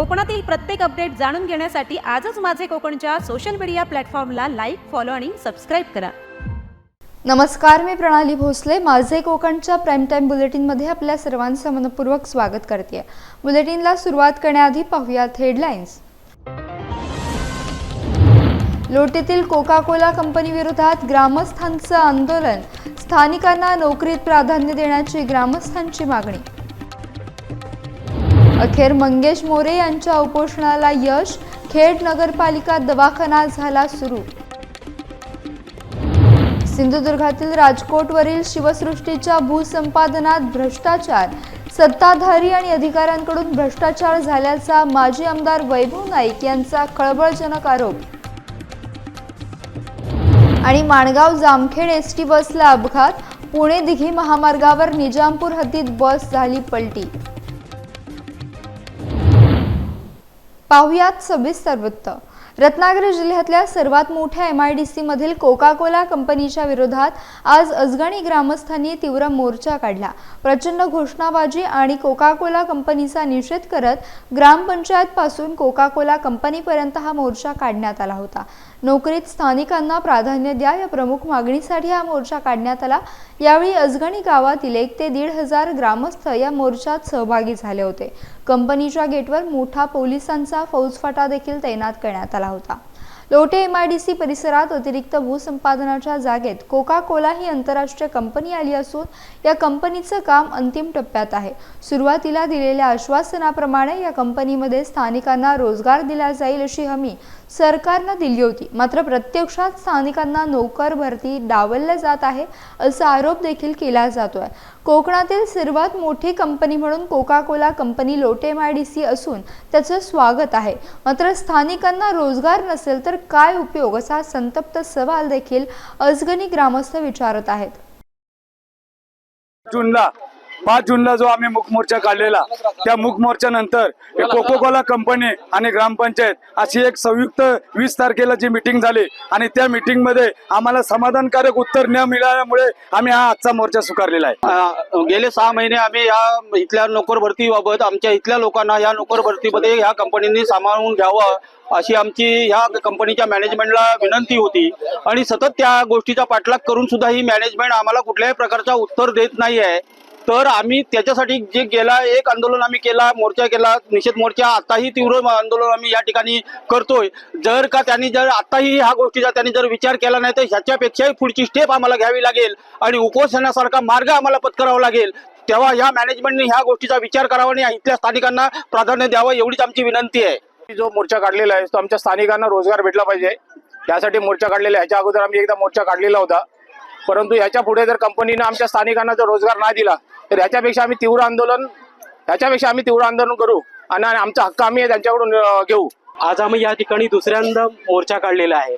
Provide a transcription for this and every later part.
कोकणातील प्रत्येक अपडेट जाणून घेण्यासाठी आजच माझे कोकणच्या सोशल मीडिया प्लॅटफॉर्मला लाईक फॉलो आणि सबस्क्राईब करा. नमस्कार मी प्रणाली भोसले. माझे कोकणच्या प्राईम टाईम बुलेटिनमध्ये आपल्या सर्वांचं मनपूर्वक स्वागत करते बुलेटिनला सुरुवात करण्याआधी पाहूयात हेडलाईन्स लोटेतील कोका कोला कंपनीविरोधात ग्रामस्थांचं आंदोलन. स्थानिकांना नोकरीत प्राधान्य देण्याची ग्रामस्थांची मागणी. अखेर मंगेश मोरे यांच्या उपोषणाला यश खेड नगरपालिका दवाखाना झाला सुरू. सिंधुदुर्गातील राजकोटवरील शिवसृष्टीच्या भूसंपादनात भ्रष्टाचार सत्ताधारी आणि अधिकाऱ्यांकडून भ्रष्टाचार झाल्याचा माजी आमदार वैभव नाईक यांचा खळबळजनक आरोप. आणि माणगाव जामखेड एस टी बसला अपघात पुणे दिघी महामार्गावर निजामपूर हद्दीत बस झाली पलटी. पाहुयात सविस्तर वृत्त. रत्नागिरी जिल्ह्यातल्या सर्वात मोठ्या एम आय डी सीमधील कोका कोला कंपनीच्या विरोधात आज अजगणी ग्रामस्थांनी तीव्र मोर्चा काढला. प्रचंड घोषणाबाजी आणि कोका कोला कंपनीचा निषेध करत ग्रामपंचायतपासून कोका कोला कंपनीपर्यंत हा मोर्चा काढण्यात आला होता. नोकरीत स्थानिकांना प्राधान्य द्या या प्रमुख मागणीसाठी हा मोर्चा काढण्यात आला. यावेळी अजगणी गावातील एक ते दीड हजार ग्रामस्थ या मोर्चात सहभागी झाले होते. कंपनीच्या गेटवर मोठा पोलिसांचा फौजफाटा देखील तैनात करण्यात आला होता. Lote M I D C परिसरात अतिरिक्त भूसंपादनाच्या जागेत कोका कोला ही आंतरराष्ट्रीय कंपनी आली असून या कंपनीचं काम अंतिम टप्प्यात आहे. सुरुवातीला दिलेल्या आश्वासनाप्रमाणे या कंपनीमध्ये स्थानिकांना रोजगार दिला जाईल अशी हमी सरकारनं दिली होती. मात्र प्रत्यक्षात स्थानिकांना नोकर भरती डावलल्या जात आहे असा आरोप देखील केला जातोय. कोकणातील सर्वात मोठी कंपनी म्हणून Coca Cola company Lote D C असून त्याचं स्वागत आहे. मात्र स्थानिकांना रोजगार नसेल तर काय उपयोग असा संतप्त सवाल देखील अजगणी ग्रामस्थ विचारत आहेत. जूनला पाच जूनला जो आम्ही मुखमोर्चा काढलेला त्या मुखमोर्चानंतर कोको कोला कंपनी आणि ग्रामपंचायत अशी एक संयुक्त वीस तारखेला जी मिटिंग झाली आणि त्या मिटिंगमध्ये आम्हाला समाधानकारक उत्तर न मिळाल्यामुळे आम्ही हा आजचा मोर्चा स्वीकारलेला आहे. गेले सहा महिने आम्ही या इथल्या नोकर भरतीबाबत आमच्या इथल्या लोकांना या नोकर भरतीमध्ये ह्या कंपनीने सामावून घ्यावं अशी आमची ह्या कंपनीच्या मॅनेजमेंटला विनंती होती. आणि सतत त्या गोष्टीचा पाठलाग करून सुद्धा ही मॅनेजमेंट आम्हाला कुठल्याही प्रकारचा उत्तर देत नाही आहे तर आम्ही त्याच्यासाठी जे गेला एक आंदोलन आम्ही केला मोर्चा केला निषेध मोर्चा आताही तीव्र आंदोलन आम्ही या ठिकाणी करतोय. जर का त्यांनी जर आताही ह्या गोष्टीचा त्यांनी जर विचार केला नाही तर ह्याच्यापेक्षाही पुढची स्टेप आम्हाला घ्यावी लागेल आणि उपोषणासारखा मार्ग आम्हाला पत्करावा लागेल. तेव्हा या मॅनेजमेंटने ह्या गोष्टीचा विचार करावा आणि इथल्या स्थानिकांना प्राधान्य द्यावं एवढीच आमची विनंती आहे. जो मोर्चा काढलेला आहे तो आमच्या स्थानिकांना रोजगार भेटला पाहिजे. त्यासाठी मोर्चा काढलेला आहे. ह्याच्या अगोदर आम्ही एकदा मोर्चा काढलेला होता. परंतु ह्याच्या पुढे जर कंपनीनं आमच्या स्थानिकांना जर रोजगार नाही दिला तर ह्याच्यापेक्षा आम्ही तीव्र आंदोलन ह्याच्यापेक्षा आम्ही तीव्र आंदोलन करू आणि आमचा हक्क आम्ही त्यांच्याकडून घेऊ. आज आम्ही या ठिकाणी दुसऱ्यांदा मोर्चा काढलेला आहे.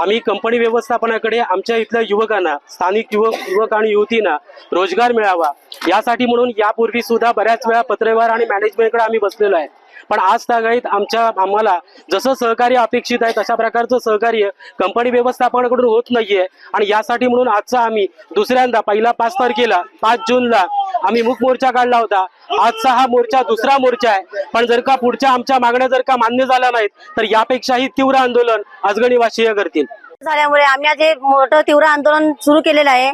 आम्ही कंपनी व्यवस्थापनाकडे आमच्या इथल्या युवकांना स्थानिक युवक युवक आणि युवतींना रोजगार मिळावा यासाठी म्हणून यापूर्वी सुद्धा बऱ्याच वेळा पत्रव्यवहार आणि मॅनेजमेंटकडे आम्ही बसलेलो आहे. पण आज तागाईत आमच्या आम्हाला जसं सहकार्य अपेक्षित आहे तशा प्रकारचं सहकार्य कंपनी व्यवस्थापनाकडून होत नाहीये. आणि यासाठी म्हणून आजचा आम्ही दुसऱ्यांदा पहिला पाच तारखेला पाच जूनला आम्ही मुख मोर्चा काढला होता. आजचा हा मोर्चा दुसरा मोर्चा आहे. पण जर का पुढच्या आमच्या मागण्या जर का मान्य झाल्या नाहीत तर यापेक्षाही तीव्र आंदोलन अजगणीवासीय करतील. झाल्यामुळे आम्ही आज हे मोठं तीव्र आंदोलन सुरू केलेलं आहे.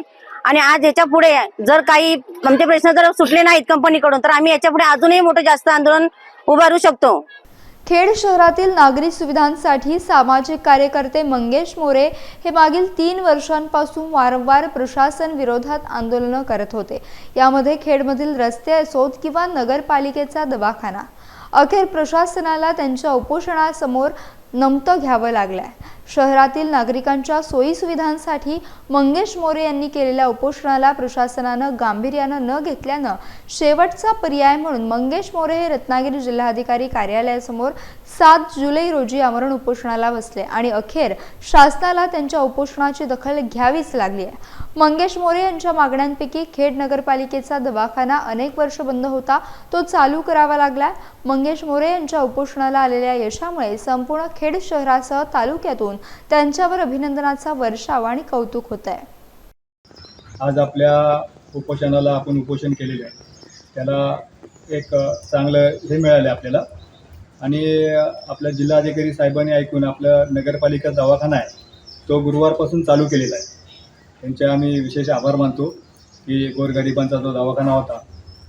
आणि आज याच्यापुढे जर काही आमचे प्रश्न जर सुटले नाहीत कंपनीकडून तर आम्ही याच्यापुढे अजूनही मोठं जास्त आंदोलन उभारू शकतो. खेड शहरातील नागरी सुविधांसाठी सामाजिक कार्यकर्ते मंगेश मोरे हे मागील तीन वर्षांपासून वारंवार प्रशासन विरोधात आंदोलनं करत होते. यामध्ये खेडमधील रस्ते असोत किंवा नगरपालिकेचा दवाखाना. अखेर प्रशासनाला त्यांच्या उपोषणासमोर नमतं घ्यावं लागलंय. शहरातील नागरिकांच्या सोयीसुविधांसाठी मंगेश मोरे यांनी केलेल्या उपोषणाला प्रशासनानं गांभीर्यानं न घेतल्यानं शेवटचा पर्याय म्हणून मंगेश मोरे हे रत्नागिरी जिल्हाधिकारी कार्यालयासमोर सात जुलै रोजी आमरण उपोषणाला बसले आणि अखेर शासनाला त्यांच्या उपोषणाची दखल घ्यावीच लागली आहे. मंगेश मोरे यांच्या मागण्यांपैकी खेड नगरपालिकेचा दवाखाना अनेक वर्ष बंद होता तो चालू करावा लागला. मंगेश मोरे यांच्या उपोषणाला आलेल्या यशामुळे संपूर्ण खेड शहरासह तालुक्यातून त्यांच्यावर अभिनंदनाचा वर्षाव आणि कौतुक होत आहे आज आपल्या उपोषणाला आपण उपोषण केलेलं आहे. त्याला एक चांगलं हे मिळालं आपल्याला. आणि आपल्या जिल्हाधिकारी साहेबांनी ऐकून आपलं नगरपालिका दवाखाना आहे तो गुरुवारपासून चालू केलेला आहे. त्यांचे आम्ही विशेष आभार मानतो की गोरगरिबांचा जो दवाखाना होता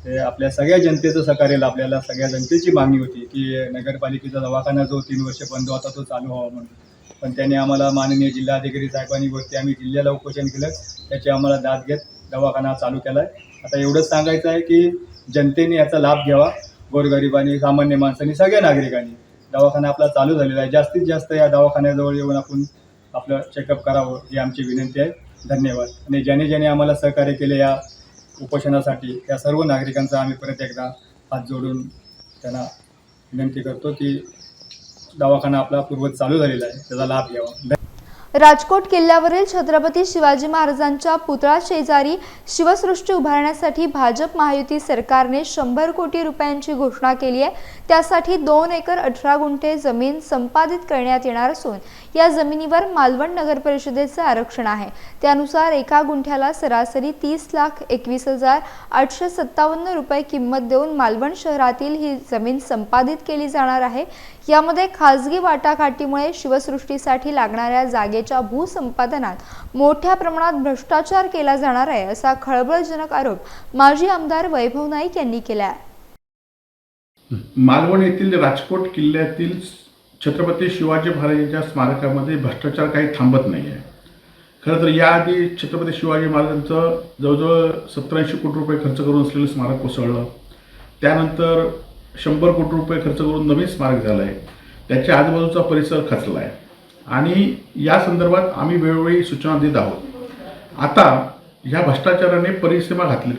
ते आपल्या सगळ्या जनतेचं सहकार्य आपल्याला सगळ्या जनतेची मागणी होती की नगरपालिकेचा दवाखाना जो तीन वर्ष बंद होता तो चालू व्हावा म्हणून. पण त्यांनी आम्हाला माननीय जिल्हाधिकारी साहेबांनी वरती आम्ही जिल्ह्याला उपोषण केलं. त्याची आम्हाला दाद घेत दवाखाना चालू केला आहे आता एवढंच सांगायचं आहे की जनतेने याचा लाभ घ्यावा. गोरगरिबांनी सामान्य माणसांनी सगळ्या नागरिकांनी. दवाखाना आपला चालू झालेला आहे. जास्तीत जास्त या दवाखान्याजवळ येऊन आपण आपलं चेकअप करावं ही आमची विनंती आहे. धन्यवाद. आणि ज्याने ज्याने आम्हाला सहकार्य केले या उपोषणासाठी त्या सर्व नागरिकांचा आम्ही परत एकदा हात जोडून त्यांना विनंती करतो की दवाखाना आपला पूर्वज चालू झालेला आहे त्याचा लाभ घ्यावा. राजकोट किल्ल्यावरील छत्रपती शिवाजी महाराजांच्या पुतळा शेजारी शिवसृष्टी उभारण्यासाठी भाजप महायुती सरकारने शंभर कोटी रुपयांची घोषणा केली आहे. त्यासाठी दोन एकर अठरा गुंठे जमीन संपादित करण्यात येणार असून या जमिनीवर मालवण नगर परिषदेचे आरक्षण आहे. त्यानुसार एका गुंठ्याला सरासरी तीस लाख एकवीस हजार आठशे सत्तावन्न रुपये किंमत देऊन मालवण शहरातील ही जमीन संपादित केली जाणार आहे. यामध्ये खासगी वाटाघाटीमुळे शिवसृष्टीसाठी लागणाऱ्या जागेच्या भूसंपादनात मोठ्या प्रमाणात भ्रष्टाचार केला जाणार आहे असा खळबळजनक आरोप माजी आमदार वैभव नाईक यांनी केला आहे मालवण येथील राजकोट किल्ल्यातील छत्रपती शिवाजी महाराजांच्या स्मारकामध्ये भ्रष्टाचार काही थांबत नाही आहे खरं तर याआधी छत्रपती शिवाजी महाराजांचं जवळजवळ सत्तरऐंशी कोटी रुपये खर्च करून असलेलं स्मारक कोसळलं. त्यानंतर शंभर कोटी रुपये खर्च करून नवीन स्मारक झालं आहे त्याच्या आजूबाजूचा परिसर खचला आहे आणि या संदर्भात आम्ही वेळोवेळी सूचना देत आहोत. आता ह्या भ्रष्टाचाराने परिसीमा घातली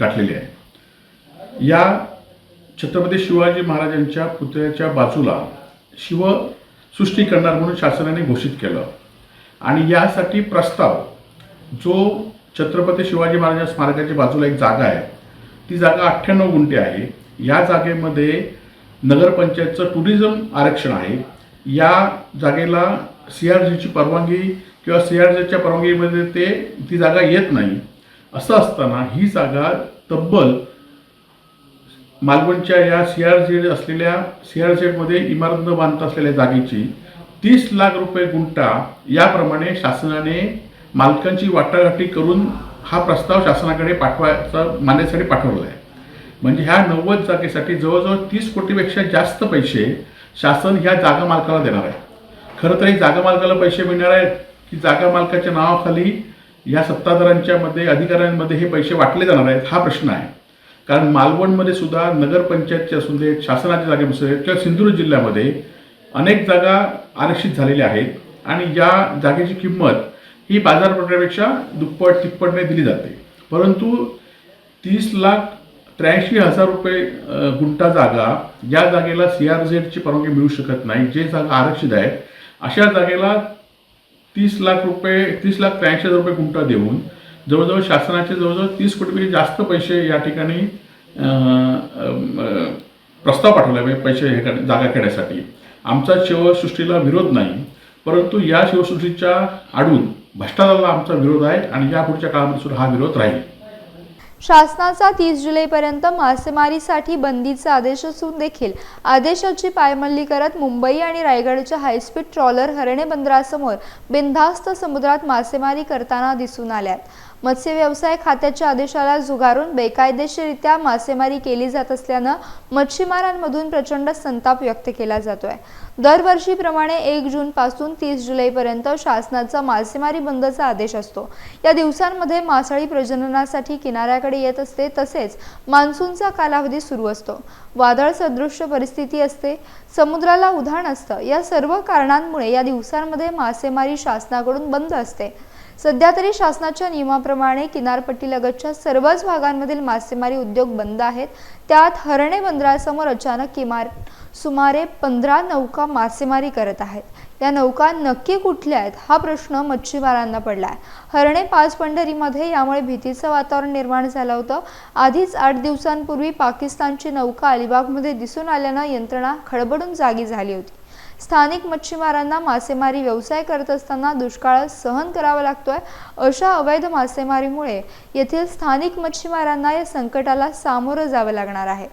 गाठलेली आहे. या छत्रपती शिवाजी महाराजांच्या पुतळ्याच्या बाजूला शिवसृष्टी करणार म्हणून शासनाने घोषित केलं. आणि यासाठी प्रस्ताव जो छत्रपती शिवाजी महाराजांच्या स्मारकाच्या बाजूला एक जागा आहे ती जागा अठ्ठ्याण्णव गुंठे आहे. या जागेमध्ये नगरपंचायतचं टुरिझम आरक्षण आहे. या जागेला सी आर जीची परवानगी किंवा सी आर जीच्या परवानगीमध्ये ते ती जागा येत नाही. असं असताना ही जागा तब्बल मालवणच्या या सी आर झेड असलेल्या सी आर झेडमध्ये इमारत न बांधता असलेल्या जागेची तीस लाख रुपये गुंठा याप्रमाणे शासनाने मालकांची वाटाघाटी करून हा प्रस्ताव शासनाकडे पाठवायचा मान्यसाठी पाठवला आहे म्हणजे ह्या नव्वद जागेसाठी जवळजवळ तीस कोटीपेक्षा जास्त पैसे शासन ह्या जागा मालकाला देणार आहे. खरं तर हे जागा मालकाला पैसे मिळणार आहेत की जागा मालकाच्या नावाखाली या सत्ताधाऱ्यांच्या मध्ये अधिकाऱ्यांमध्ये हे पैसे वाटले जाणार आहेत हा प्रश्न आहे. कारण मालवणमध्ये सुद्धा नगरपंचायतचे असू देत शासनाच्या जागे असू देत किंवा सिंधुदुर्ग जिल्ह्यामध्ये अनेक जागा आरक्षित झालेल्या आहेत आणि या जागेची किंमत ही बाजारपेठेपेक्षा दुप्पट तिप्पटने दिली जाते. परंतु तीस लाख त्र्याऐंशी हजार रुपये गुंटा गुंठा जागा या जागेला सी आर झेडची परवानगी मिळू शकत नाही. जे जागा आरक्षित आहेत अशा जागेला तीस लाख रुपये तीस लाख त्र्याऐंशी हजार रुपये गुंठा देऊन जवळजवळ शासनाचे जवळजवळ तीस कोटीपेक्षा जास्त पैसे या ठिकाणी प्रस्ताव पाठवला म्हणजे पैसे हे जागा घेण्यासाठी. आमचा शिवसृष्टीला विरोध नाही परंतु या शिवसृष्टीच्या आडून भ्रष्टाचाराला आमचा विरोध आहे आणि या पुढच्या काळामध्ये सुद्धा हा विरोध राहील. शासनाचा तीस जुलैपर्यंत मासेमारीसाठी बंदीचा आदेश असून देखील आदेशाची पायमल्ली करत मुंबई आणि रायगडच्या हायस्पीड ट्रॉलर हरणे बंदरासमोर बिनधास्त समुद्रात मासेमारी करताना दिसून आल्यात. मत्स्य व्यवसाय खात्याच्या आदेशाला झुगारून बेकायदेशीररित्या मासेमारी केली जात असल्यानं मच्छीमारांमधून प्रचंड संताप व्यक्त केला जातोय. दरवर्षीप्रमाणे एक जून पासून तीस जुलैपर्यंत शासनाचा मासेमारी बंदचा आदेश असतो. या दिवसांमध्ये मासळी प्रजननासाठी किनाऱ्याकडे येत असते तसेच मान्सूनचा कालावधी सुरू असतो. वादळ सदृश्य परिस्थिती असते समुद्राला उधाण असतं. या सर्व कारणांमुळे या दिवसांमध्ये मासेमारी शासनाकडून बंद असते. सध्या तरी शासनाच्या नियमाप्रमाणे किनारपट्टीलगतच्या सर्वच भागांमधील मासेमारी उद्योग बंद आहेत. त्यात हरणे बंदरासमोर अचानक किमार सुमारे पंधरा नौका मासेमारी करत आहेत. या नौका नक्की कुठल्या आहेत हा प्रश्न मच्छीमारांना पडला आहे हरणे पाच पंढरीमध्ये यामुळे भीतीचं वातावरण निर्माण झालं होतं. आधीच आठ दिवसांपूर्वी पाकिस्तानची नौका अलिबागमध्ये दिसून आल्यानं यंत्रणा खडबडून जागी झाली होती. स्थानिक मच्छीमारांना मासेमारी व्यवसाय करत असताना दुष्काळ सहन करावा लागतोय अशा अवैध मासेमारीमुळे येथील स्थानिक मच्छीमारांना या संकटाला सामोरं जावं लागणार आहे.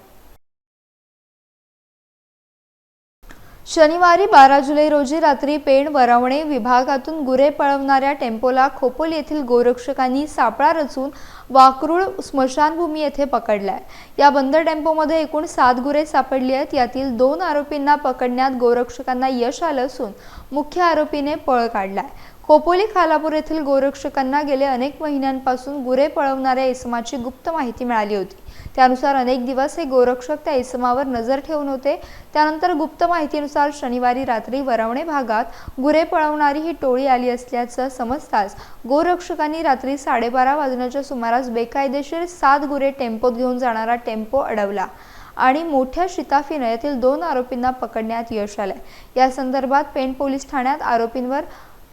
शनिवारी बारा जुलै रोजी रात्री पेण वरवणे विभागातून गुरे पळवणाऱ्या टेम्पोला खोपोल येथील गोरक्षकांनी सापळा रचून वाकरूळ स्मशानभूमी येथे पकडलाय. या बंद टेम्पोमध्ये एकूण सात गुरे सापडली आहेत. यातील दोन आरोपींना पकडण्यात गोरक्षकांना यश आलं असून मुख्य आरोपीने पळ काढलाय. खोपोली खालापूर येथील गोरक्षकांना गेले अनेक महिन्यांपासून गुरे पळवणाऱ्या इसमाची गुप्त माहिती मिळाली होती. त्यानुसार अनेक दिवस हे गोरक्षक त्या इसमावर नजर ठेवून होते. त्यानंतर गुप्त माहितीनुसार शनिवारी रात्री वरवणे भागात गुरे पळवणारी ही टोळी आली असल्याचं समजताच गोरक्षकांनी रात्री साडेबारा वाजण्याच्या सुमारास बेकायदेशीर सात गुरे टेम्पोत घेऊन जाणारा टेम्पो अडवला आणि मोठ्या शिताफीनं यातील दोन आरोपींना पकडण्यात यश आलंय. या संदर्भात पेण पोलीस ठाण्यात आरोपींवर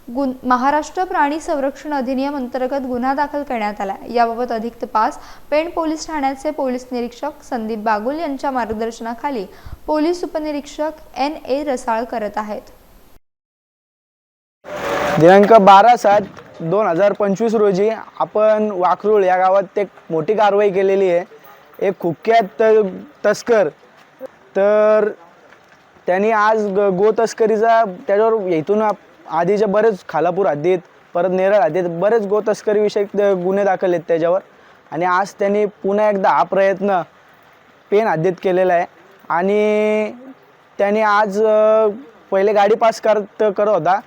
गुन महाराष्ट्र प्राणी संरक्षण अधिनियम अंतर्गत गुन्हा दाखल करण्यात आला. याबाबत अधिक तपास पेण पोलीस ठाण्याचे पोलीस निरीक्षक संदीप बागुल यांच्या मार्गदर्शनाखाली पोलीस उपनिरीक्षक एन ए रसाळ करत आहेत. दिनांक बारा सात दोन हजार पंचवीस रोजी आपण वाकरूळ या गावात एक मोठी कारवाई केलेली आहे. एक कुख्यात तस्कर. तर त्यांनी आज ग गो तस्करीचा त्याच्यावर इथून आधीचे बरेच खालापूर हद्दीत परत नेरळ हद्दीत बरेच गो तस्करीविषयक गुन्हे दाखल आहेत त्याच्यावर. आणि आज त्यांनी पुन्हा एकदा हा प्रयत्न पेन हद्दीत केलेला आहे. आणि त्याने आज पहिले गाडी पास करत करत होता.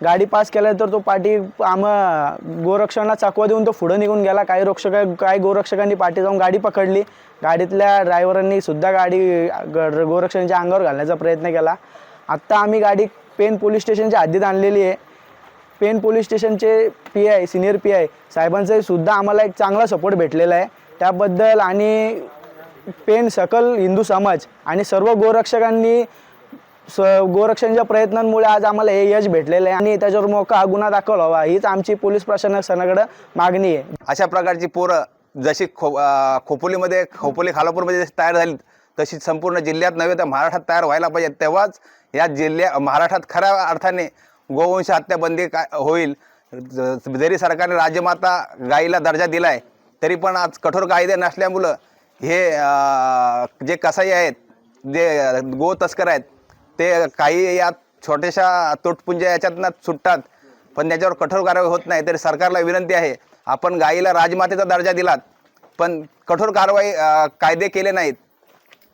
गाडी पास केल्यानंतर तो पाठी आम्हा गोरक्षकांना चाकवा देऊन तो पुढं निघून गेला. काही रक्षक काही गोरक्षकांनी पाठी जाऊन गाडी पकडली. गाडीतल्या ड्रायव्हरांनी सुद्धा गाडी गोरक्षकांच्या अंगावर घालण्याचा प्रयत्न केला. आत्ता आम्ही गाडी पेन पोलीस स्टेशनच्या हद्दीत आणलेली आहे. पेन पोलीस स्टेशनचे P I senior P I साहेबांचाही सुद्धा आम्हाला एक चांगला सपोर्ट भेटलेला आहे. त्याबद्दल आणि पेन सकल हिंदू समाज आणि सर्व गोरक्षकांनी स गोरक्षकांच्या प्रयत्नांमुळे आज आम्हाला हे यश भेटलेलं आहे. आणि त्याच्यावर मोका हा गुन्हा दाखल व्हावा हीच आमची पोलीस प्रशासनाकडं मागणी आहे. अशा प्रकारची पोरं जशी खो खोपोलीमध्ये खोपोली खालापूरमध्ये जशी तयार झाली तशी संपूर्ण जिल्ह्यात नव्हे तर महाराष्ट्रात तयार व्हायला पाहिजे तेव्हाच या जिल्ह्या महाराष्ट्रात खऱ्या अर्थाने गोवंश हत्याबंदी काय होईल. ज- जरी सरकारने राजमाता गाईला दर्जा दिला आहे तरी पण आज कठोर कायदे नसल्यामुळं हे जे कसाई आहेत जे गो तस्कर आहेत ते काही या छोट्याशा तुटपुंज्या याच्यातनं सुटतात. पण त्याच्यावर कठोर कारवाई होत नाही तरी सरकारला विनंती आहे आपण गाईला राजमातेचा दर्जा दिलात पण कठोर कारवाई कायदे केले नाहीत.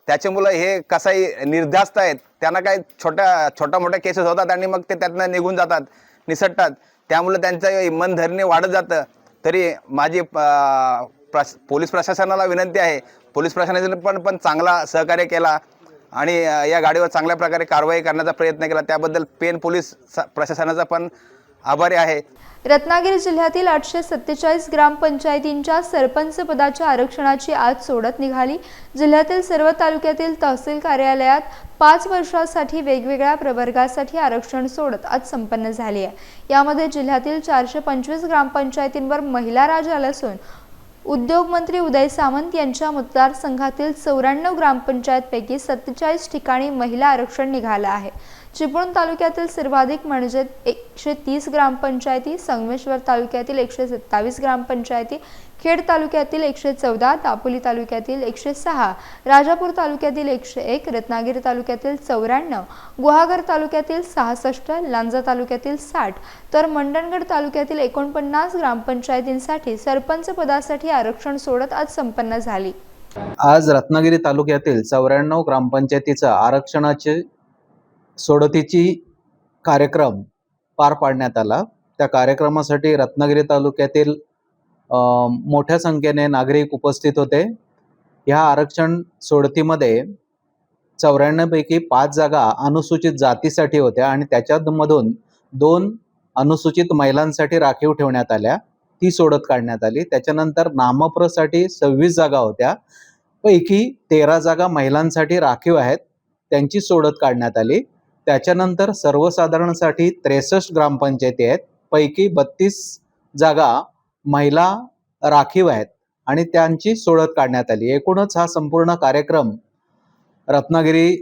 त्याच्यामुळं हे कसाई निर्धास्त आहेत. त्यांना काही छोट्या छोट्या मोठ्या केसेस होतात आणि मग ते त्यातनं निघून जातात निसटतात. त्यामुळं त्यांचं मनधरणे वाढत जातं. तरी माझी प्रश पोलीस प्रशासनाला विनंती आहे. पोलीस प्रशासनाने पण पण चांगला सहकार्य केला आणि या गाडीवर चांगल्या प्रकारे कारवाई करण्याचा प्रयत्न केला. त्याबद्दल पेन पोलीस स- प्रशासनाचा पण आभारी आहे. रत्नागिरी जिल्ह्यातील आठशे सत्तेचाळीस ग्रामपंचायतींच्या सरपंच पदाच्या आरक्षणाची आज सोडत निघाली. जिल्ह्यातील सर्व तालुक्यातील तहसील कार्यालयात पाच वर्षासाठी वेगवेगळ्या प्रवर्गासाठी आरक्षण सोडत आज संपन्न झाली आहे. यामध्ये जिल्ह्यातील चारशे पंचवीस ग्रामपंचायतींवर महिला राज आला असून उद्योगमंत्री उदय सामंत यांच्या मतदारसंघातील चौऱ्याण्णव ग्रामपंचायतपैकी सत्तेचाळीस ठिकाणी महिला आरक्षण निघालं आहे. चिपळूण तालुक्यातील सर्वाधिक म्हणजे एकशे तीस ग्रामपंचायती संगमेश्वर तालुक्यातील एकशे सत्तावीस ग्रामपंचायती खेड तालुक्यातील एकशे चौदा दापोली तालुक्यातील एकशे सहा राजापूर तालुक्यातील एकशे एक रत्नागिरी तालुक्यातील चौऱ्याण्णव गुहागर तालुक्यातील सहासष्ट लांजा तालुक्यातील साठ तर मंडणगड तालुक्यातील एकोणपन्नास ग्रामपंचायतींसाठी सरपंच पदासाठी आरक्षण सोडत आज संपन्न झाली. आज रत्नागिरी तालुक्यातील चौऱ्याण्णव ग्रामपंचायतीचा आरक्षणाचे सोडतीची कार्यक्रम पार पाडण्यात आला. त्या कार्यक्रमासाठी रत्नागिरी तालुक्यातील मोठ्या संख्येने नागरिक उपस्थित होते. ह्या आरक्षण सोडतीमध्ये चौऱ्याण्णवपैकी पाच जागा अनुसूचित जातीसाठी होत्या आणि त्याच्यामधून दोन अनुसूचित महिलांसाठी राखीव ठेवण्यात आल्या. ती सोडत काढण्यात आली. त्याच्यानंतर नामप्रसाठी सव्वीस जागा होत्या. पैकी तेरा जागा महिलांसाठी राखीव आहेत. त्यांची सोडत काढण्यात आली. त्याच्यानंतर सर्वसाधारणसाठी त्रेसष्ट ग्रामपंचायती आहेत. पैकी बत्तीस जागा महिला राखीव आहेत आणि त्यांची सोडत काढण्यात आली. एकूणच हा संपूर्ण कार्यक्रम रत्नागिरी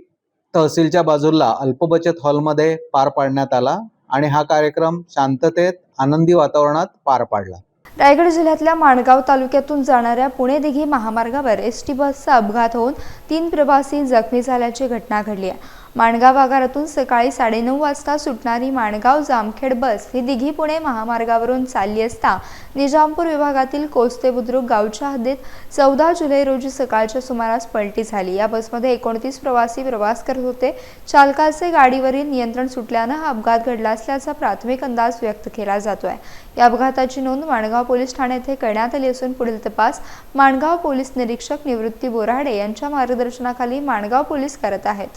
तहसीलच्या बाजूला अल्पबचत हॉलमध्ये पार पाडण्यात आला आणि हा कार्यक्रम शांततेत आनंदी वातावरणात पार पाडला. रायगड जिल्ह्यातल्या माणगाव तालुक्यातून जाणाऱ्या पुणे दिघी महामार्गावर एस टी बसचा अपघात होऊन तीन प्रवासी जखमी झाल्याची घटना घडली आहे. माणगाव आगारातून सकाळी साडेनऊ वाजता सुटणारी माणगाव जामखेड बस ही दिघी पुणे महामार्गावरून चालली असता निजामपूर विभागातील कोस्ते बुद्रुक गावच्या हद्दीत चौदा जुलै रोजी सकाळच्या सुमारास पलटी झाली. या बसमध्ये एकोणतीस प्रवासी प्रवास करत होते. चालकाचे गाडीवरील नियंत्रण सुटल्यानं हा अपघात घडला असल्याचा प्राथमिक अंदाज व्यक्त केला जातोय. या अपघाताची नोंद माणगाव पोलीस ठाणे येथे करण्यात आली असून पुढील तपास माणगाव पोलीस निरीक्षक निवृत्ती बोराडे यांच्या मार्गदर्शनाखाली माणगाव पोलीस करत आहेत.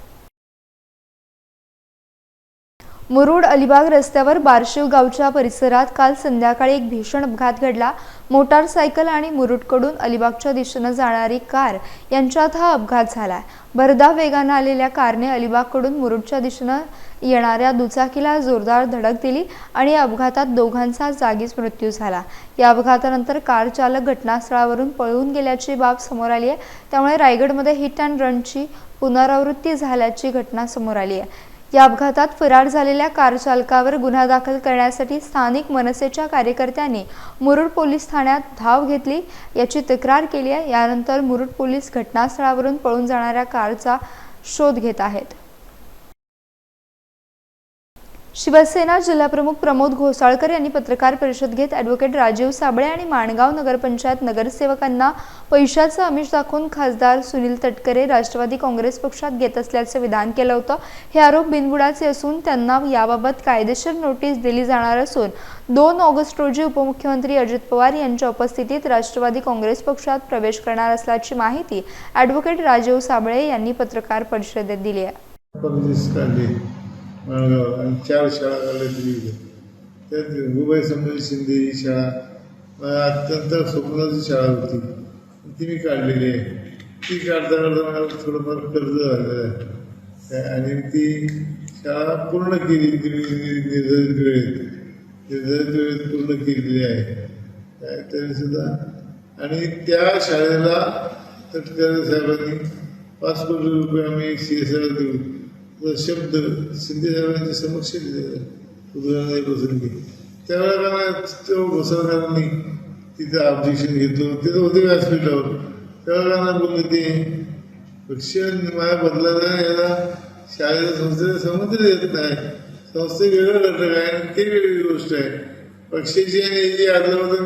मुरुड अलिबाग रस्त्यावर बारशिव गावच्या परिसरात काल संध्याकाळी एक भीषण अपघात घडला. मोटारसायकल आणि मुरुडकडून अलिबागच्या दिशेनं जाणारी कार यांच्यात हा अपघात झाला भरधाव वेगानं आलेल्या कारने अलिबागकडून मुरुडच्या दिशेनं येणाऱ्या दुचाकीला जोरदार धडक दिली आणि या अपघातात दोघांचा जागीच मृत्यू झाला. या अपघातानंतर कार चालक घटनास्थळावरून पळून गेल्याची बाब समोर आली आहे. त्यामुळे रायगडमध्ये हिट अँड रनची पुनरावृत्ती झाल्याची घटना समोर आली आहे. या अपघातात फरार झालेल्या कार चालकावर गुन्हा दाखल करण्यासाठी स्थानिक मनसेच्या कार्यकर्त्यांनी मुरुड पोलीस ठाण्यात धाव घेतली. याची तक्रार केली आहे. यानंतर मुरुड पोलीस घटनास्थळावरून पळून जाणाऱ्या कारचा शोध घेत आहेत. शिवसेना जिल्हाप्रमुख प्रमोद घोसाळकर यांनी पत्रकार परिषद घेत ॲडव्होकेट राजीव साबळे आणि माणगाव नगरपंचायत नगरसेवकांना पैशाचं आमिष दाखवून खासदार सुनील तटकरे राष्ट्रवादी काँग्रेस पक्षात घेत असल्याचं विधान केलं होतं. हे आरोप बिनबुडाचे असून त्यांना याबाबत कायदेशीर नोटीस दिली जाणार असून दोन ऑगस्ट रोजी उपमुख्यमंत्री अजित पवार यांच्या उपस्थितीत राष्ट्रवादी काँग्रेस पक्षात प्रवेश करणार असल्याची माहिती ॲडव्होकेट राजीव साबळे यांनी पत्रकार परिषदेत दिली आहे. माळगाव आणि चार शाळा काढल्या तरी त्यात गुबाई संभाजी शिंदे ही शाळा अत्यंत स्वप्नाची शाळा होती. ती मी काढलेली आहे. ती काढता काढता मला थोडंफार कर्ज झालेलं आहे आणि ती शाळा पूर्ण केली ती मी निर्धारित वेळेत निर्धारित वेळेत पूर्ण केलेली आहे. तरीसुद्धा आणि त्या शाळेला तटकरे साहेबांनी पाच कोटी रुपये आम्ही सी एस आर देऊ. शब्द शिंदे साहेबांच्या समक्ष दिलेला उदाहरणाच्या त्यावेळेला तो घोसाळकरांनी तिथं ऑब्जेक्शन घेतलं तिथं होते व्यासपीठावर त्यावेळेला बोलले ते पक्ष माझ्या बदलाला याला शाळेच्या संस्थेला समज येत नाही संस्थे वेगळं घटक आहे आणि ते वेगळी गोष्ट आहे पक्षाची आणि याची आदलाबद्दल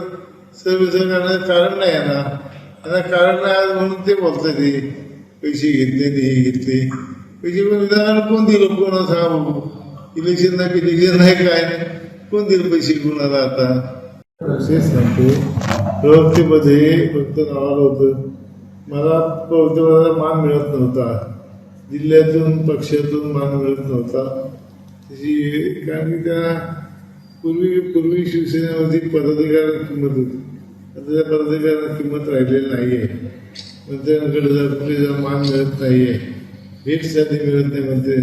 सर्व करण्याचं कारण नाही आहे ना कारण नाही आज म्हणून ते बोलतात ते पैसे घेतले ते हे घेतले पैसे पण विधान कोण दिलं कोणाला इलेक्शन नाही इलेक्शन नाही काय नाही कोण दिलं पैसे कोणाला आता तेच सांगतो प्रवक्तेमध्ये फक्त नावाला होतं मला प्रवक्तेपदाला मान मिळत नव्हता जिल्ह्यातून पक्षातून मान मिळत नव्हता त्याची कारण की त्या पूर्वी पूर्वी शिवसेनेमध्ये पदाधिकाऱ्यांना किंमत होती आता त्या पदाधिकाऱ्यांना किंमत राहिलेली नाही आहे मंत्र्यांकडे जर कुठे जर मान मिळत नाही आहे भेट साधी मिळत नाही म्हणते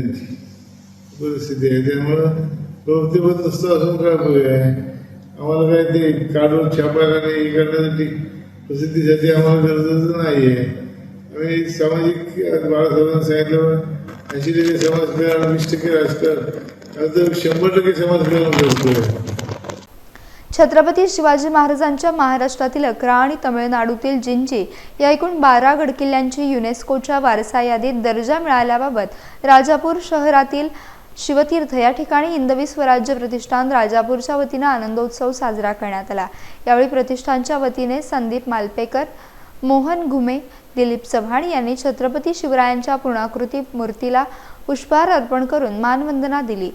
परिस्थिती आहे त्यामुळं प्रवृत्तीपद नुसतं असून काय उपयोग आहे आम्हाला काय ते काढून छापायला नाही हे करण्यासाठी प्रसिद्धीसाठी आम्हाला गरजेचं नाही आहे आम्ही सामाजिक बाळासाहेबांनी सांगितल्यावर ऐंशी टक्के समाजकारण वीस टक्के राजकारण आता शंभर टक्के समाज समाजकारण आहे छत्रपती शिवाजी महाराजांच्या महाराष्ट्रातील अकरा आणि तमिळनाडूतील जिंजी या एकूण बारा गडकिल्ल्यांची युनेस्कोच्या वारसा यादीत दर्जा मिळाल्याबाबत राजापूर शहरातील शिवतीर्थ या ठिकाणी हिंदवी स्वराज्य प्रतिष्ठान राजापूरच्या वतीनं आनंदोत्सव साजरा करण्यात आला. यावेळी प्रतिष्ठानच्या वतीने संदीप मालपेकर मोहन घुमे दिलीप चव्हाण यांनी छत्रपती शिवरायांच्या पूर्णाकृती मूर्तीला पुष्पहार अर्पण करून मानवंदना दिली.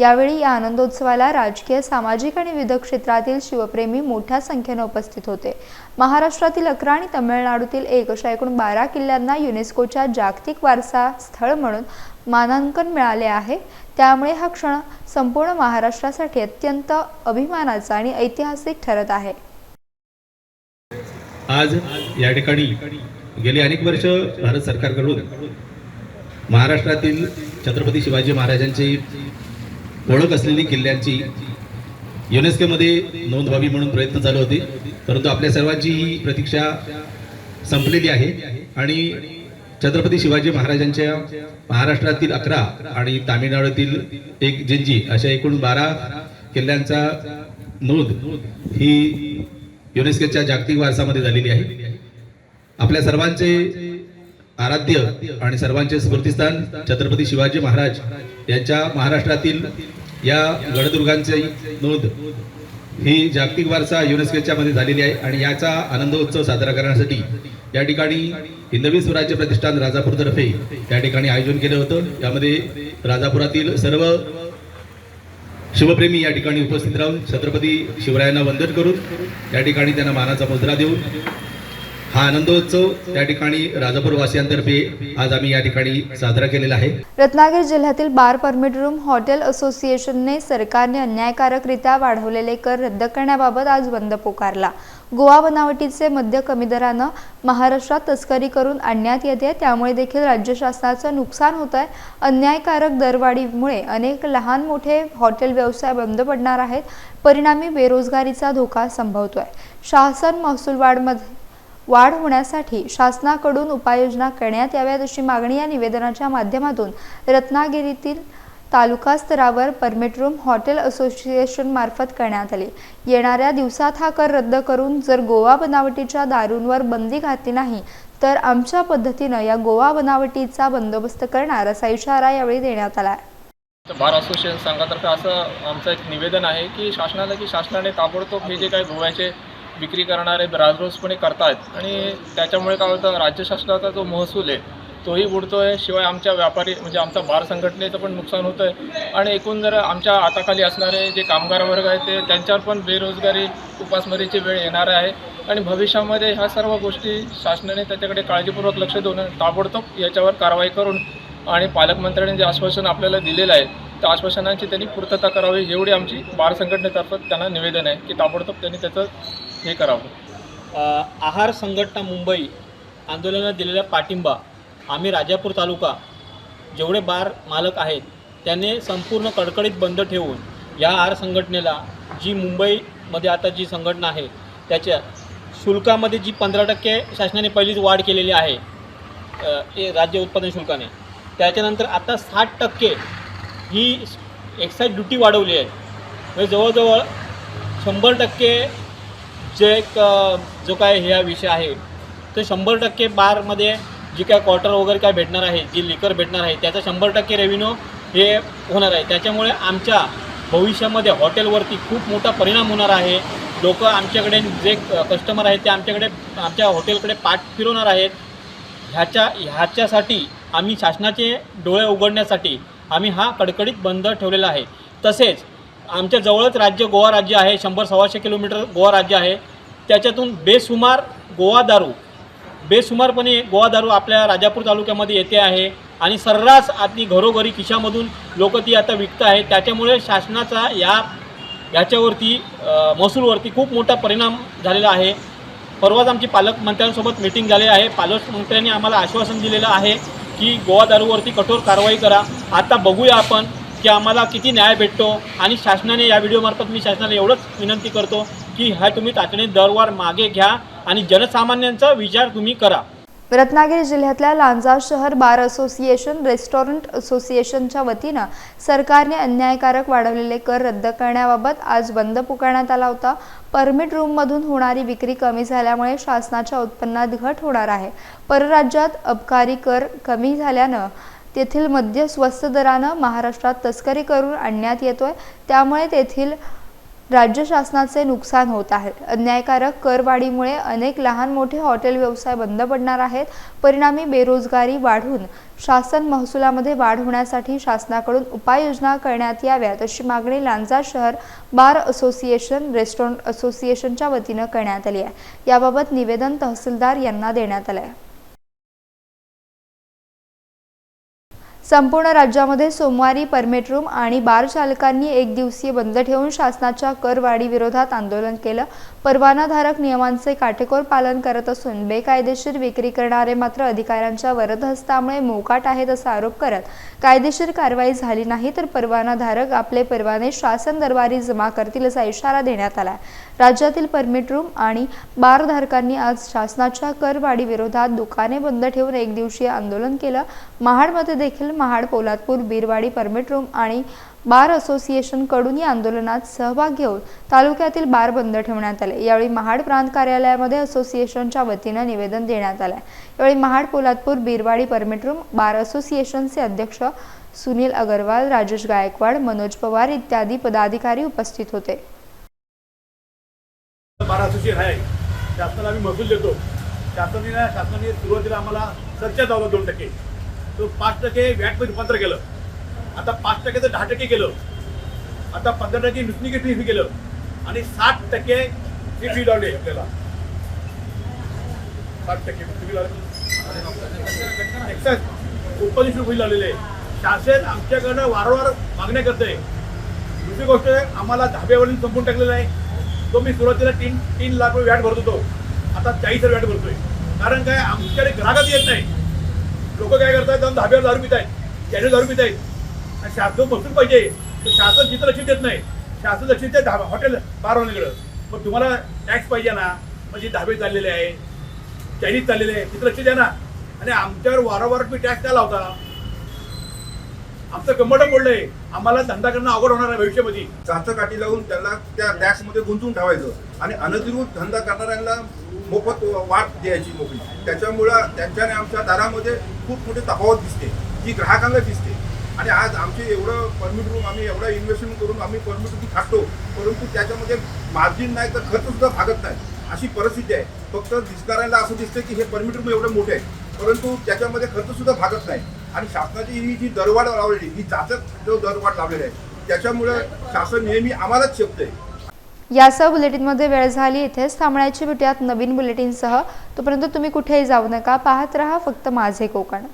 यावेळी या आनंदोत्सवाला राजकीय सामाजिक आणि विविध क्षेत्रातील शिवप्रेमी मोठ्या संख्येने उपस्थित होते. महाराष्ट्रातील अकरा आणि तमिळनाडूतील एक अशा एकूण बारा किल्ल्यांना युनेस्कोच्या जागतिक वारसा स्थळ म्हणून मानांकन मिळाले आहे. त्यामुळे हा क्षण संपूर्ण महाराष्ट्रासाठी अत्यंत अभिमानाचा आणि ऐतिहासिक ठरत आहे. आज या ठिकाणी गेली अनेक वर्ष भारत सरकारकडून महाराष्ट्रातील छत्रपती शिवाजी महाराजांची ओळख असलेली किल्ल्यांची युनेस्कोमध्ये नोंद व्हावी म्हणून प्रयत्न चालू होते. परंतु आपल्या सर्वांची ही प्रतीक्षा संपलेली आहे. आणि छत्रपती शिवाजी महाराजांच्या महाराष्ट्रातील अकरा आणि तामिळनाडूतील एक जिंजी अशा एकूण बारा किल्ल्यांचा नोंद ही युनेस्कोच्या जागतिक वारसामध्ये झालेली आहे. आपल्या सर्वांचे आराध्य आणि सर्वांचे स्मृतिस्थान छत्रपती शिवाजी महाराज यांच्या महाराष्ट्रातील या गडदुर्गांची नोंद ही जागतिक वारसा युनेस्कोच्या मध्ये झालेली आहे आणि याचा आनंदोत्सव साजरा करण्यासाठी या ठिकाणी हिंदवी स्वराज्य प्रतिष्ठान राजापूरतर्फे या ठिकाणी आयोजन केलं होतं. यामध्ये राजापुरातील सर्व शिवप्रेमी या ठिकाणी उपस्थित राहून छत्रपती शिवरायांना वंदन करून या ठिकाणी त्यांना मानाचा मुद्रा देऊन हा आनंदोत्सव त्या ठिकाणी राजापूर वासियांतर्फे आज आम्ही या ठिकाणी साजरा केलेला आहे. रत्नागिरी जिल्ह्यातील बार परमिट रूम हॉटेल असोसिएशनने सरकारने अन्यायकारकरित्या वाढवलेले कर रद्द करण्याबाबत आज बंद पुकारला. गोवा बनावटीचे मद्य कमी दरानं महाराष्ट्रात तस्करी करून आणण्यात येते त्यामुळे देखील राज्य शासनाचं नुकसान होत आहे अन्यायकारक दरवाढीमुळे अनेक लहान मोठे हॉटेल व्यवसाय बंद पडणार आहेत. परिणामी बेरोजगारीचा धोका संभवतोय. शासन महसूलवाढमध्ये वाढ होण्यासाठी शासनाकडून उपाययोजना करण्यात याव्यात अशी मागणी या निवेदनाच्या माध्यमातून रत्नागिरीतील तालुका स्तरावर परमिट रूम हॉटेल असोसिएशन मार्फत करण्यात आले. येणाऱ्या दिवसात हा कर रद्द करून जर गोवा बनावटीच्या दारूंवर बंदी घातली नाही तर आमच्या पद्धतीनं या गोवा बनावटीचा बंदोबस्त करणार असा इशारा यावेळी देण्यात आला. बार असोसिएशन संघातर्फे असं आमचं एक निवेदन आहे की शासनाला की शासनाने ताबडतोब हे जे काही गोव्याचे विक्री करणारे राजरोसपणे करतायत आणि त्याच्यामुळे काय होतं राज्य शासनाचा जो महसूल आहे तोही बुडतो आहे शिवाय आमच्या व्यापारी म्हणजे आमचा बार संघटनेचं पण नुकसान होतं आहे आणि एकूण जर आमच्या हाताखाली असणारे जे कामगार वर्ग आहेत ते त्यांच्यावर पण बेरोजगारी उपासमारीची वेळ येणार आहे. आणि भविष्यामध्ये ह्या सर्व गोष्टी शासनाने त्याच्याकडे काळजीपूर्वक लक्ष देऊन ताबडतोब याच्यावर कारवाई करून आणि पालकमंत्र्यांनी जे आश्वासन आपल्याला दिलेलं आहे त्या आश्वासनांची त्यांनी पूर्तता करावी एवढी आमची बार संघटनेतर्फे त्यांना निवेदन आहे की ताबडतोब त्यांनी त्याचं हे करावं. आहार संघटना मुंबई आंदोलनात दिलेला पाठिंबा आम्ही राजापूर तालुका जेवढे बार मालक आहेत त्याने संपूर्ण कडकडीत बंद ठेवून या आहार संघटनेला जी मुंबईमध्ये आता जी संघटना आहे त्याच्या शुल्कामध्ये जी पंधरा टक्के शासनाने पहिलीच वाढ केलेली आहे हे राज्य उत्पादन शुल्काने त्याच्यानंतर आता साठ टक्के ही एक्साईज ड्युटी वाढवली आहे. म्हणजे जवळजवळ शंभर टक्के जे एक जो काय ह्या विषय आहे तो शंभर टक्के बारमध्ये जी काय क्वार्टर वगैरे काय भेटणार आहे जी लिकर भेटणार आहे त्याचा शंभर टक्के रेव्हेन्यू हे होणार आहे. त्याच्यामुळे आमच्या भविष्यामध्ये हॉटेलवरती खूप मोठा परिणाम होणार आहे. लोक आमच्याकडे जे कस्टमर आहेत ते आमच्याकडे आमच्या हॉटेलकडे पाठ फिरवणार आहेत. ह्याच्या ह्याच्यासाठी आम्ही शासनाचे डोळे उघडण्यासाठी आम्ही हा कडकडीत बंद ठेवलेला आहे. तसेच आमच्या जवळच राज्य गोवा राज्य आहे शंभर सव्वाशे किलोमीटर गोवा राज्य आहे. त्याच्यातून बेसुमार गोवा दारू बेसुमारपणे गोवा दारू आपल्या राजापूर तालुक्यामध्ये येते आहे. आणि सर्रास आपली घरोघरी खिशामधून लोक ती आता विकत आहेत. त्याच्यामुळे शासनाचा या याच्यावरती महसूलवरती खूप मोठा परिणाम झालेला आहे. परवाच आमची पालकमंत्र्यांसोबत मिटिंग झाली आहे. पालकमंत्र्यांनी आम्हाला आश्वासन दिलेलं आहे की गोवा दारूवरती कठोर कारवाई करा. आता बघूया आपण की आम्हाला किती न्याय भेटतो आणि शासनाने या व्हिडिओमार्फत मी शासनाला एवढंच विनंती करतो की ह्या तुम्ही तातडीने दरवार मागे घ्या आणि जनसामान्यांचा विचार तुम्ही करा. रत्नागिरी जिल्ह्यातल्या लांजा शहर बार असोसिएशन रेस्टॉरंट असोसिएशनच्या वतीनं सरकारने अन्यायकारक वाढवलेले कर रद्द करण्याबाबत आज बंद पुकारण्यात आला होता. परमिट रूममधून होणारी विक्री कमी झाल्यामुळे शासनाच्या उत्पन्नात घट होणार आहे. परराज्यात अबकारी कर कमी झाल्यानं तेथील मद्य स्वस्त दरानं महाराष्ट्रात तस्करी करून आणण्यात येतोय. त्यामुळे तेथील राज्य शासनाचे नुकसान होत आहे. अन्यायकारक करवाढीमुळे अनेक लहान मोठे हॉटेल व्यवसाय बंद पडणार आहेत. परिणामी बेरोजगारी वाढून शासन महसुलामध्ये वाढ होण्यासाठी शासनाकडून उपाययोजना करण्यात याव्यात अशी मागणी लांजा शहर बार असोसिएशन रेस्टॉरंट असोसिएशनच्या वतीनं करण्यात आली आहे. याबाबत निवेदन तहसीलदार यांना देण्यात आलं आहे संपूर्ण राज्यामध्ये सोमवारी परमिट रूम आणि बार चालकांनी एक दिवसीय बंद ठेवून शासनाच्या करवाढीविरोधात आंदोलन केलं. परवानाधारक नियमांचे काटेकोर पालन करत असून बेकायदेशीर विक्री करणारे मात्र अधिकाऱ्यांच्या वरदहस्तामुळे मोकाट आहेत असा आरोप करत कायदेशीर कारवाई झाली नाही तर परवानाधारक आपले परवाने शासन दरबारी जमा करतील असा इशारा देण्यात आला राज्यातील परमिट रूम आणि बारधारकांनी आज शासनाच्या करवाढी विरोधात दुकाने बंद ठेवून एक दिवसीय आंदोलन केलं. महाडमध्ये देखील महाड पोलादपूर बीरवाडी परमिट रूम आणि बार असोसिएशनकडून या आंदोलनात सहभाग घेऊन तालुक्यातील बार बंद ठेवण्यात आले. यावेळी महाड प्रांत कार्यालयामध्ये असोसिएशनच्या वतीनं निवेदन देण्यात आलं यावेळी Mahad Poladpur Birwadi permit room bar असोसिएशनचे अध्यक्ष सुनील अगरवाल राजेश गायकवाड मनोज पवार इत्यादी पदाधिकारी उपस्थित होते. बार असोसिएशन आहे. शासनाला आम्ही महसूल देतो. शासनाने शासनाने सुरुवातीला आम्हाला सरच्या लावला दोन टक्के. तो पाच टक्के व्हॅटमध्ये रूपांतर केलं. आता पाच टक्क्याचं दहा टक्के केलं. आता पंधरा टक्के नुसनी फी केलं. आणि साठ टक्के ही फी लावली आपल्याला. साठ टक्के फी लावली एक्साईज फी लावलेले आहे. शासन आमच्याकडनं वारंवार मागण्या करते दुसरी गोष्ट आम्हाला धाब्यावरून संपून टाकलेलं आहे. तो मी सुरुवातीला तीन तीन लाख रुपये व्याट भरत होतो. आता चाळीस हजार व्याट भरतोय. कारण काय आमच्याकडे ग्राहकच येत नाही. लोक काय करतात जाऊन धाब्यावर दारू पित आहेत त्याने दारू पित आहेत आणि शासन बसून पाहिजे. तर शासन तिथं लक्ष देत नाही. शासन लक्ष देते धाबा हॉटेल बारवानीकडं मग तुम्हाला टॅक्स पाहिजे ना. म्हणजे धाबे चाललेले आहे चायनीज चाललेले आहे तिथं लक्ष द्या ना. आणि आमच्यावर वारंवार तुम्ही टॅक्स काय लावता. आमचं कंबड पडलंय आम्हाला धंदा करणं अवघड होणार आहे भविष्यामध्ये. चाचं काठी लावून त्याला त्या टॅक्समध्ये गुंतवून ठेवायचं. आणि अनधिकृत धंदा करणाऱ्यांना मोफत वाट द्यायची मोकळी. त्याच्यामुळं त्यांच्याने आमच्या दारामध्ये खूप मोठी तफावत दिसते. जी ग्राहकांना दिसते. आणि आज आमचे एवढं परमिट रूम आम्ही एवढं इन्व्हेस्टमेंट करून आम्ही परमिट रूम टाकतो परंतु त्याच्यामध्ये मार्जिन नाही तर खर्च सुद्धा भागत नाही अशी परिस्थिती आहे. फक्त दिसणाऱ्यांना असं दिसतं की हे परमिट रूम एवढे मोठे आहे परंतु त्याच्यामध्ये खर्च सुद्धा भागत नाही. आणि शासनाची ही जी दरवाढ लावलेली ही जाचक जो दरवाढ लावलेली आहे त्याच्यामुळे शासन नेहमी आम्हालाच शेपते यासह बुलेटिनमध्ये वेळ झाली इथेच थांबण्याची भेटूयात नवीन बुलेटिनसह. तोपर्यंत तुम्ही कुठेही जाऊ नका पाहत रहा फक्त माझे कोकण.